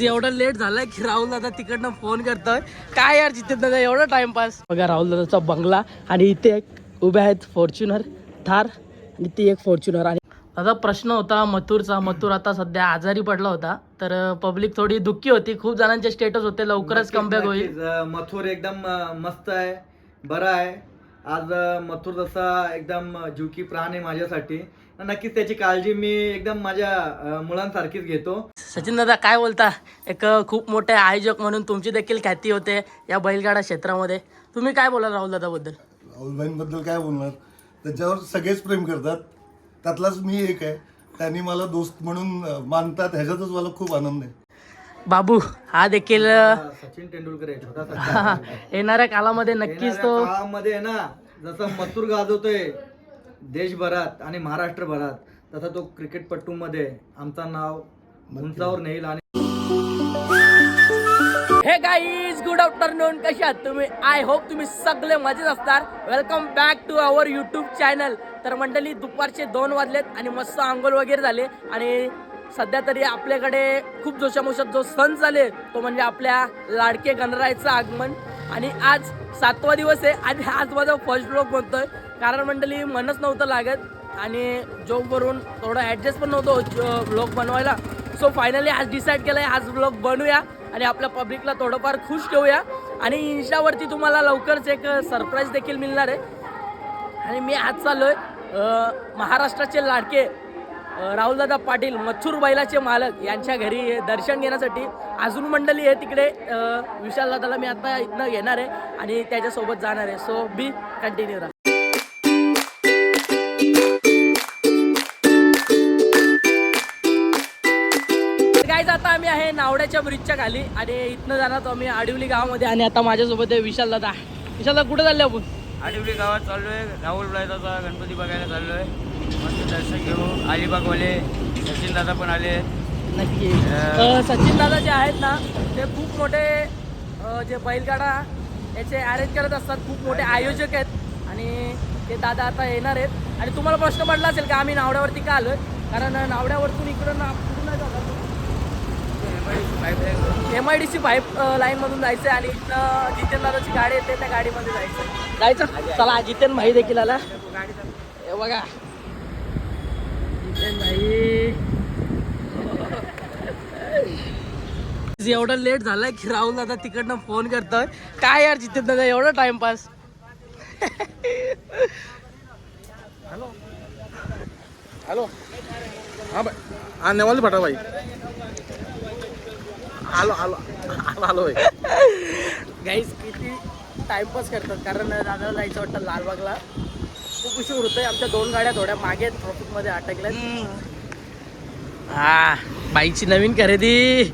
एवढं लेट झालंय की राहुल दादा तिकडनं फोन करतोय. काय यार जिथे दादा एवढा टाइमपास बघा राहुल दादाचा बंगला आणि इथे एक उभे आहेत फॉर्च्युनर थार. आणि ती एक फॉर्च्युनर आणि दादा प्रश्न होता मथुरचा. मथुर आता सध्या आजारी पडला होता तर पब्लिक थोडी दुःखी होती. खूप जणांचे स्टेटस होते लवकरच कमबॅक होईल. मथुर एकदम मस्त आहे बरा आहे. आज मथुर जसा एकदम अं, जीव की प्राण आहे माझ्यासाठी नक्कीच त्याची काळजी मी एकदम माझ्या मुलांसारखीच घेतो. सचिन दादा काय बोलता? एक खूप मोठे आयोजक म्हणून तुमची देखील ख्याती होते या बैलगाडा क्षेत्रामध्ये. तुम्ही काय बोलाल राहुल दादा बद्दल राहुलबाईंबद्दल काय बोलणार? त्याच्यावर सगळेच प्रेम करतात. त्यातलाच मी एक आहे. त्यांनी मला दोस्त म्हणून मानतात. ह्याच्यातच मला खूप आनंद आहे. बाबू हा देखील सचिन तेंडुलकर. येणाऱ्या कालामध्ये नक्कीच तो काळामध्ये ना जसं मथुर गाजवतोय देशभरात आणि महाराष्ट्रभरात तसा तो क्रिकेटपट्टूमध्ये आमचं नाव उंचावर नेईल आणि हे गाईज गुड आफ्टरनून कसे आहात तुम्ही? आय होप तुम्ही सगळे मजेत असणार. Welcome back to our YouTube channel तर मंडळी दुपारचे दोन वाजलेत आणि मस्त आंघोळ वगैरे झाले आणि सध्या तरी आपल्याकडे खूप जोशामोशात जो सण चालेल तो म्हणजे आपल्या लाडके गणरायाचं आगमन. आणि आज सातवा दिवस आहे आणि आज माझा फर्स्ट ब्लॉग बनतोय. कारण मंडळी मनच नव्हतं लागत आणि जॉबवरून थोडं ॲडजस्ट पण नव्हतं ब्लॉग बनवायला. सो फायनली आज डिसाईड केलं आहे आज ब्लॉग बनवूया आणि आपल्या पब्लिकला थोडंफार खुश ठेवूया. आणि इन्स्टावरती तुम्हाला लवकरच एक सरप्राईज देखील मिळणार आहे. आणि मी आज चाललो आहे महाराष्ट्राचे लाडके राहुलदादा पाटील मच्छूर बैलाचे मालक यांच्या घरी दर्शन घेण्यासाठी अजून मंडळी आहे तिकडे. विशालदादाला विशाल दादाला मी आता इथनं घेणार आहे आणि त्याच्यासोबत जाणार आहे. सो बी कंटिन्यू राहा. गाईज आता आम्ही आहे नावड्याच्या ब्रिजच्या खाली आणि इथनं जाणार आम्ही आडिवली गावामध्ये आणि आता माझ्यासोबत आहे विशाल दादा. विशाल दादा कुठे चालले आपण? आडिवली गावात चाललोय. राहुल गणपती बघायला चाललोय. मस्त दर्शन घेऊ अलिबागवाले सचिन दादा पण आले. नक्की. सचिन दादा जे आहेत ना ते खूप मोठे जे बैलगाडा याचे अरेंज करत असतात खूप मोठे आयोजक आहेत. आणि ते दादा आता येणार आहेत. आणि तुम्हाला प्रश्न पडला असेल का आम्ही नावड्यावरती का आलोय? कारण नावड्यावरतून इकडं ना M I D C pipe लाईनमधून जायचं आहे आणि इथनं जितेन दादाची गाडी येते त्या गाडीमध्ये जायचं जायचं? चला जितेन भाई देखील आला बघा. भाई एवढं लेट झालंय की राहुल दादा तिकडनं फोन करतोय. काय यार जितेन दादा एवढा टाइमपास हॅलो हा बाय हा नेवाली फाटा बाई. आलो आलो आलो आलो बाई. गाईज किती टाइमपास करतात? कारण दादाला जायचं वाटतं लालबागला. खूप उशीर होतोय. आमच्या दोन गाड्या थोड्या मागे ट्रॉफिकमध्ये अटकल्यात. हा बाईकची नवीन खरेदी.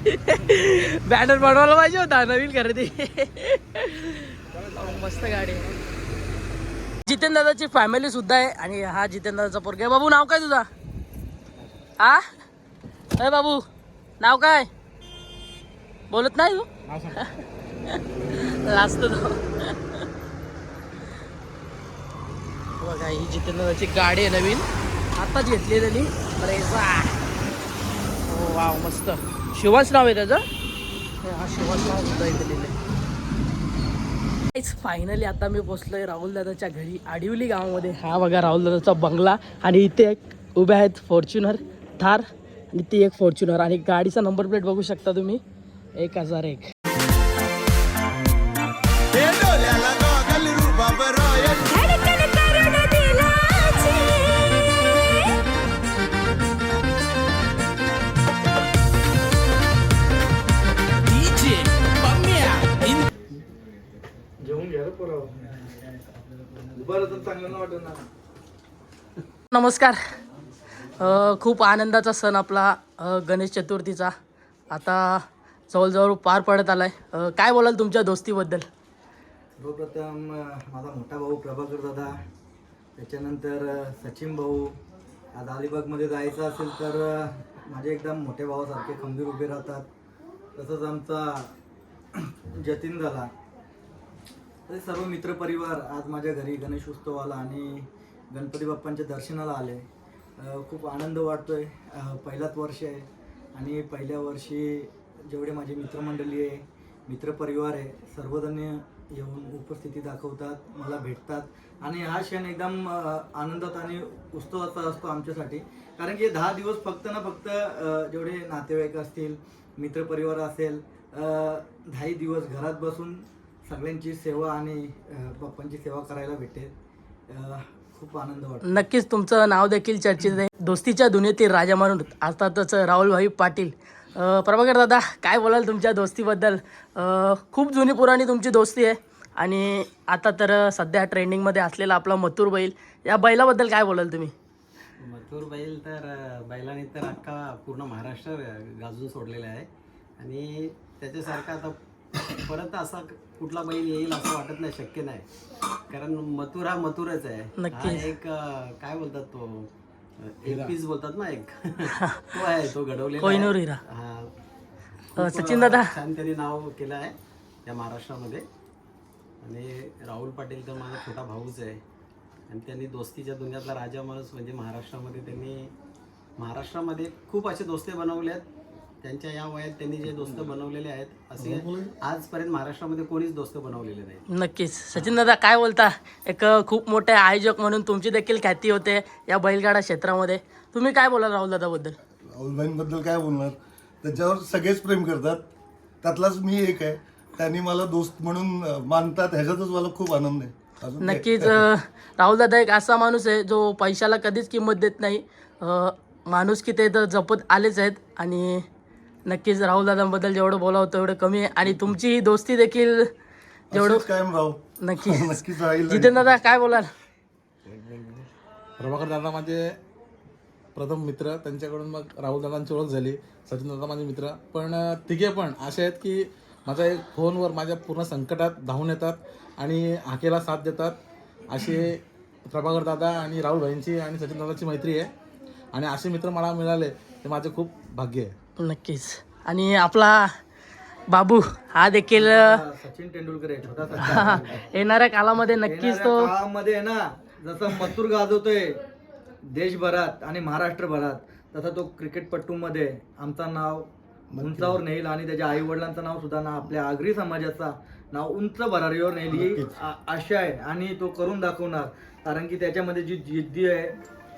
बॅनर बनवायला पाहिजे होता नवीन खरेदी. मस्त गाडी. जितेन दादाची फॅमिली सुद्धा आहे आणि हा जितेन दादाचा पोरगा आहे. बाबू नाव काय तुझा? हा? अय बाबू नाव काय? बोलत नाही तू? लास्ट तो. बघा ही जितेंद्रची गाडी आहे नवीन आताच घेतली त्यांनी. ब्रेझा हो वाव मस्त. शिवाच नाव आहे त्याचं? हा शिवास नाव सुद्धा इथे लिहिलंय फायनली आता मी पोचलोय राहुल दादाच्या घरी आडिवली गावामध्ये. हा बघा राहुल दादाचा बंगला आणि इथे एक उभे आहेत फॉर्च्युनर थार. आणि ती एक फॉर्च्युनर आणि गाडीचा नंबर प्लेट बघू शकता तुम्ही. एक हजार एक. बरं तर चांगलं वाटत ना नमस्कार खूप आनंदाचा सण आपला गणेश चतुर्थीचा. आता जवळजवळ पार पडत आलाय. काय बोलाल तुमच्या दोस्तीबद्दल? सर्वप्रथम माझा मोठा भाऊ प्रभाकर दादा त्याच्यानंतर सचिन भाऊ. आज अलिबागमध्ये जायचं असेल तर माझे एकदम मोठे भावासारखे खंबीर उभे राहतात. तसंच आमचा जतीन झाला तसे सर्व मित्रपरिवार आज माझ्या घरी गणेश उत्सवाला आणि गणपती बाप्पांच्या दर्शनाला आले. खूप आनंद वाटतोय. पहिलाच वर्ष आहे आणि पहिल्या वर्षी जेवढे माझे मित्रमंडळी आहे मित्रपरिवार आहे सर्वजण येऊन उपस्थिती दाखवतात मला भेटतात आणि हा क्षण एकदम आनंदात आणि उत्सवाचा असतो आमच्यासाठी. कारण की दहा दिवस फक्त ना फक्त जेवढे नातेवाईक असतील मित्रपरिवार असेल दहाही दिवस घरात बसून सगळ्यांची सेवा आणि बाप्पांची सेवा करायला भेटेल अ, खूप आनंद वाटतो. नक्कीच तुमचं नाव देखील चर्चेत आहे दोस्तीच्या दुनियेतील राजा म्हणून अर्थातच राहुलभाई पाटील. प्रभाकर दादा काय बोलाल तुमच्या दोस्तीबद्दल? खूप जुनी पुराणी तुमची दोस्ती आहे. आणि आता तर सध्या ट्रेंडिंगमध्ये असलेला आपला मथुर बैल. या बैलाबद्दल काय बोलाल तुम्ही? मथुर बैल तर बैलाने तर अख्खा पूर्ण महाराष्ट्र गाजून सोडलेला आहे. आणि त्याच्यासारखा आता परत असा कुठला बैल येईल असं वाटत नाही शक्य नाही. कारण मथुर हा मथुरच आहे. हा नक्कीच. एक अ, काय बोलतात तो? एक पीस बोलतात ना एक? तो आहे तो घडवलेला कोहिनूर आहे. हिरा. हा. अं, खूप, सचिन दादा. छान त्यांनी नाव केलं आहे या महाराष्ट्रामध्ये. आणि राहुल पाटील तर माझा छोटा भाऊच आहे. आणि त्यांनी दोस्तीच्या दुनियातला राजा माणूस म्हणजे महाराष्ट्रामध्ये त्यांनी महाराष्ट्रामध्ये खूप असे दोस्ते बनवले आहेत त्यांच्या या वयात त्यांनी जे दोस्त बनवलेले आहेत असे आजपर्यंत महाराष्ट्रामध्ये कोणीच दोस्त बनवलेले नाही. नक्कीच. सचिन दादा काय बोलता? एक खूप मोठे आयोजक म्हणून तुमची देखील ख्याती होते या बैलगाडा क्षेत्रामध्ये. तुम्ही काय बोलाल राहुल दादाबद्दल राहुलभाईंबद्दल काय बोलणार? त्याच्यावर सगळेच प्रेम करतात. त्यातलाच मी एक आहे. त्यांनी मला दोस्त म्हणून मानतात. ह्याच्यातच मला खूप आनंद आहे? नक्कीच राहुल दादा एक असा माणूस आहे जो पैशाला कधीच किंमत देत नाही. माणूस की ते तर जपत आलेच आहेत. आणि नक्कीच राहुल दादांबद्दल जेवढं बोलावं तेवढं कमी आहे. आणि तुमची ही दोस्ती देखील जेवढं कायम राहू. नक्की नक्कीच राहील. जितेंद्र दादा काय बोलाल? प्रभाकर दादा माझे प्रथम मित्र त्यांच्याकडून मग राहुल दादांची ओळख झाली सचिन दादा माझे मित्र. पण तिघे पण असे आहेत की माझ्या एक फोनवर माझ्या पूर्ण संकटात धावून येतात आणि हाकेला साथ देतात. असे प्रभाकर दादा आणि राहुल भाईंची आणि सचिन दादाची मैत्री आहे. आणि असे मित्र मला मिळाले ते माझे खूप भाग्य आहे. नक्कीच. आणि आपला बाबू हा देखील सचिन तेंडुलकर आहे छोटा सचिन येणाऱ्या कालामध्ये नक्कीच तो काळामध्ये आहे ना जसं मथुर गाजवतोय देशभरात आणि महाराष्ट्रभरात तसा तो क्रिकेटपट्टूमध्ये आमचं नाव उंचावर नेईल आणि त्याच्या आई वडिलांचं नाव सुद्धा ना आपल्या आगरी समाजाचा नाव उंच भरारीवर नेईल ही आ- आशा आहे. आणि तो करून दाखवणार. कारण की त्याच्यामध्ये जी जिद्दी आहे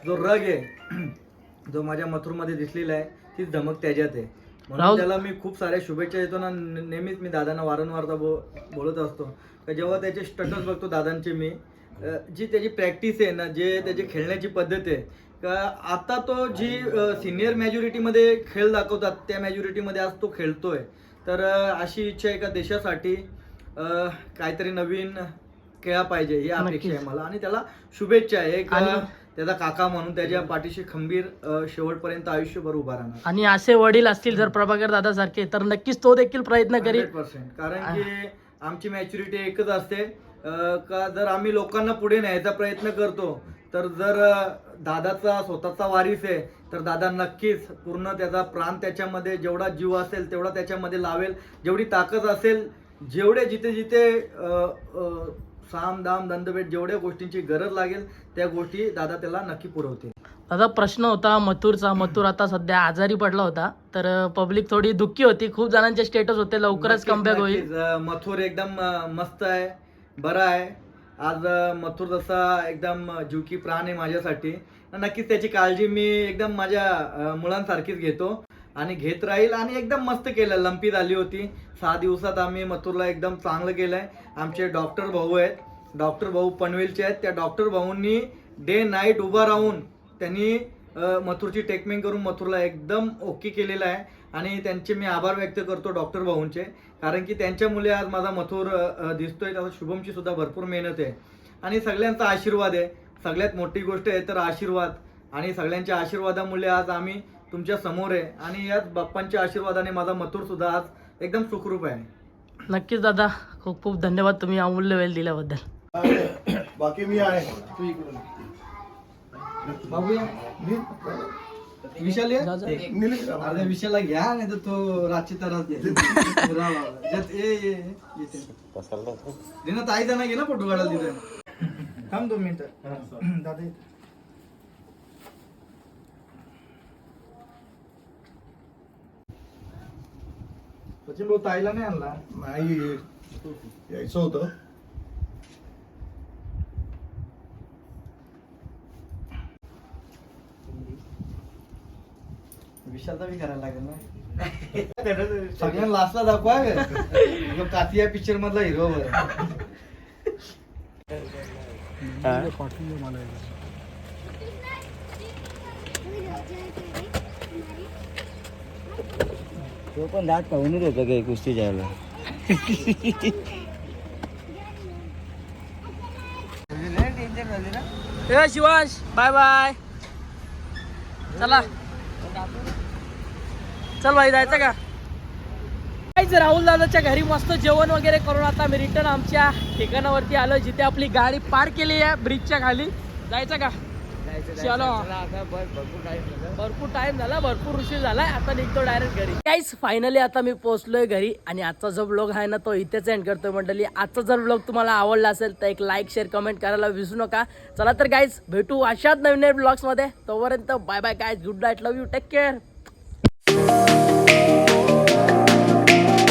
जो रग आहे जो माझ्या मथुरमध्ये दिसलेला आहे तीच धमक त्याच्यात आहे. म्हणून त्याला मी खूप साऱ्या शुभेच्छा देतो ना नेहमीच मी दादांना वारंवारदा बो बोलत असतो. का जेव्हा त्याचे स्टटस बघतो दादांचे मी जी त्याची प्रॅक्टिस आहे ना जे त्याची खेळण्याची पद्धत आहे का आता तो जी सिनियर मॅज्युरिटीमध्ये खेळ दाखवतात त्या मॅज्युरिटीमध्ये आज तो खेळतोय. तर अशी इच्छा आहे का देशासाठी? काहीतरी नवीन खेळा पाहिजे ही अपेक्षा आहे मला. आणि त्याला शुभेच्छा आहे. एक त्याचा काका म्हणून त्याच्या पाठीशी खंबीर शेवटपर्यंत आयुष्यभर उभा राहणार. आणि असे वडील असतील जर प्रभाकर दादा सारखे तर नक्कीच तो देखील प्रयत्न करील. 100%. कारण की आमची मॅच्युरिटी एकच असते. का जर आम्ही लोकांना पुढे न्यायचा प्रयत्न करतो तर जर दादाचा स्वतःचा वारीस आहे तर दादा नक्कीच पूर्ण त्याचा प्राण त्याच्यामध्ये जेवढा जीव असेल तेवढा त्याच्यामध्ये लावेल. जेवढी ताकद असेल जेवढे जिथे जिथे साम दाम दंडभेट जेवढ्या गोष्टींची गरज लागेल त्या गोष्टी दादा त्याला नक्की पुरवतील. दादा प्रश्न होता मथुरचा. मथुर आता सध्या आजारी पडला होता. तर पब्लिक थोडी दुःखी होती. खूप जणांचे स्टेटस होते. लवकरच कमबॅक होईल. मथुर एकदम मस्त आहे. बरा आहे. आज मथुर जसा एकदम अं, जीव की प्राण आहे माझ्यासाठी. नक्कीच त्याची काळजी मी एकदम माझ्या मुलांसारखीच घेतो. आणि घेत राहील आणि एकदम मस्त केलं. लंपी झाली होती. सहा दिवसात आम्ही मथुरला एकदम चांगलं केलंय. आमचे डॉक्टर भाऊ आहेत. डॉक्टर भाऊ पनवेलचे आहेत. त्या डॉक्टर भाऊंनी डे नाईट उभा राहून त्यांनी मथुरची टेकमेंट करून मथुरला एकदम ओके केलेलं आहे. आणि त्यांचे मी आभार व्यक्त करतो डॉक्टर भाऊंचे. कारण की त्यांच्यामुळे आज माझा मथुर दिसतोय. त्याचा शुभमची सुद्धा भरपूर मेहनत आहे. आणि सगळ्यांचा आशीर्वाद आहे. सगळ्यात मोठी गोष्ट आहे तर आशीर्वाद. आणि सगळ्यांच्या आशीर्वादामुळे आज आम्ही तुमच्यासमोर आहे आणि याच बाप्पांच्या आशीर्वादाने माझा मथुर सुद्धा आज एकदम सुखरूप आहे. नक्कीच दादा खूप खूप धन्यवाद तुम्ही अमूल्य वेळ दिल्याबद्दल. बाकी मी आहे. विशाल? अरे घ्या नाही तर तो रातची त्रास दे ताई त्यांना घे ना फोटो काढायला तिथे. थांब दोन मिनिटं. दादा सचिन भाऊ ताईला नाही आणला. नाही यायचं होतं. विशालचा बी करायला लागेल ना? सगळ्यांना लास्टला दाखवा. ह्यो कातिया पिक्चर मधला हिरो तो पण दाट पाहूनच होतं काही कुस्ती जायला ए शिवांश बाय बाय. चला. चल भाई जायचं का? काहीच राहुल दादाच्या घरी मस्त जेवण वगैरे करून आता मी रिटर्न आमच्या ठिकाणावरती आलो जिथे आपली गाडी पार्क केली आहे ब्रिजच्या खाली. जायचं का? चलो. भरपूर टाइम झाला. भरपूर उशीर झालाय. आता निघतो डायरेक्ट घरी. काहीच फायनली आता मी पोहोचलोय घरी आणि आजचा जो ब्लॉग आहे ना तो इथेच एंड करतोय मंडळी. आजचा जर ब्लॉग तुम्हाला आवडला असेल तर एक लाईक शेअर कमेंट करायला विसरू नका. चला तर गाईज भेटू अशाच नवीन नवीन ब्लॉग्समध्ये. तोपर्यंत bye bye guys good night love you take care